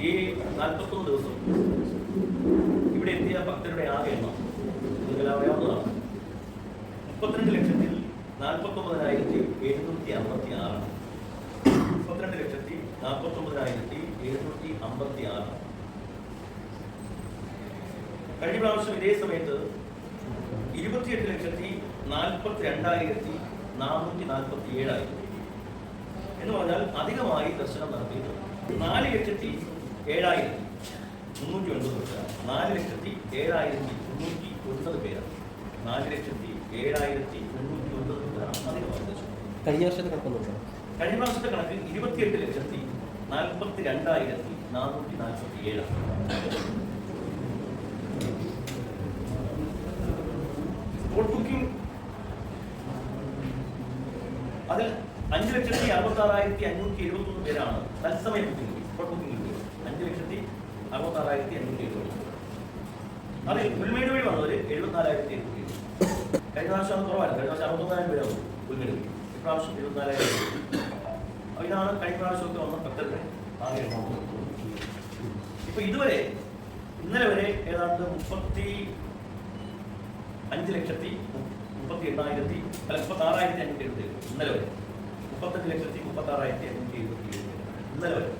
ഈ നാൽപ്പത്തൊന്ന് ദിവസം ഇവിടെ എത്തിയ ഭക്തരുടെ ആകെ എണ്ണം നിങ്ങൾക്ക് അറിയാവുന്നതാണ് മുപ്പത്തിരണ്ട് ലക്ഷത്തിൽ നാൽപ്പത്തൊമ്പതിനായിരത്തി എഴുന്നൂറ്റി അമ്പത്തി ആറാണ് മുപ്പത്തിരണ്ട് ലക്ഷത്തി നാൽപ്പത്തൊമ്പതിനായിരത്തി എഴുന്നൂറ്റി അമ്പത്തി ആറാണ് കഴിഞ്ഞ പ്രാവശ്യം ഇതേ സമയത്ത് ഇരുപത്തിയെട്ട് ലക്ഷത്തി നാൽപ്പത്തി രണ്ടായിരത്തി നാനൂറ്റി നാൽപ്പത്തി ഏഴായിരുന്നു എന്ന് പറഞ്ഞാൽ അധികമായി ദർശനം നടത്തിയിട്ടുണ്ട്. നാല് ലക്ഷത്തി ഏഴായിരത്തി മുന്നൂറ്റി ഒൻപത് പേരാണ്. നാല് ലക്ഷത്തി ഏഴായിരത്തി മുന്നൂറ്റി ഒൻപത് പേരാണ്. നാല് ലക്ഷത്തി ഏഴായിരത്തി മുന്നൂറ്റി ഒൻപത് പേരാണ് അതിന് ദർശനം കഴിഞ്ഞ വർഷത്തെ കണക്കൊന്നുണ്ടോ കഴിഞ്ഞ വർഷത്തെ കണക്ക് ഇരുപത്തിയെട്ട് ലക്ഷത്തി നാൽപ്പത്തി രണ്ടായിരത്തി നാനൂറ്റി നാൽപ്പത്തി ഏഴാണ് സ്പോട്ട് ബുക്കിംഗ് അതിൽ അഞ്ച് ലക്ഷത്തി അറുപത്തി ആറായിരത്തി അഞ്ഞൂറ്റി എഴുപത്തി ഒന്ന് പേരാണ് തത്സമയ ബുക്കിംഗ് സ്പോട്ട് ബുക്കിംഗ് അഞ്ച് ലക്ഷത്തി അറുപത്തി ആറായിരത്തി അഞ്ഞൂറ്റി എഴുപത്തി അതിൽ പുൽമേട് വഴി വന്നവർ എഴുപത്തിനാലായിരത്തി എഴുപത്തി കഴിഞ്ഞ പ്രാവശ്യം കുറവായിരുന്നു. കഴിഞ്ഞ പ്രാവശ്യം അറുപത്തൊന്നായിരം പേരാണ് പുൽമേട് വഴി ഇപ്രാവശ്യം എഴുപത്തിനാലായിരം അപ്പോൾ ഇതാണ് കഴിഞ്ഞ പ്രാവശ്യമൊക്കെ വന്ന ഭക്തരുടെ ആകെ ഇപ്പൊ ഇതുവരെ ഇന്നലെ വരെ ഏതാണ്ട് മുപ്പത്തി അഞ്ച് ലക്ഷത്തി മുപ്പത്തി എണ്ണായിരത്തി അല്ല മുപ്പത്തി ആറായിരത്തി അഞ്ഞൂറ്റി എഴുപത്തി ഇന്നലെ വരെ. മുപ്പത്തഞ്ച് ലക്ഷത്തി മുപ്പത്താറായിരത്തി എണ്ണൂറ്റി എഴുപത്തി ഏഴ് ഇന്നലെ വരെ.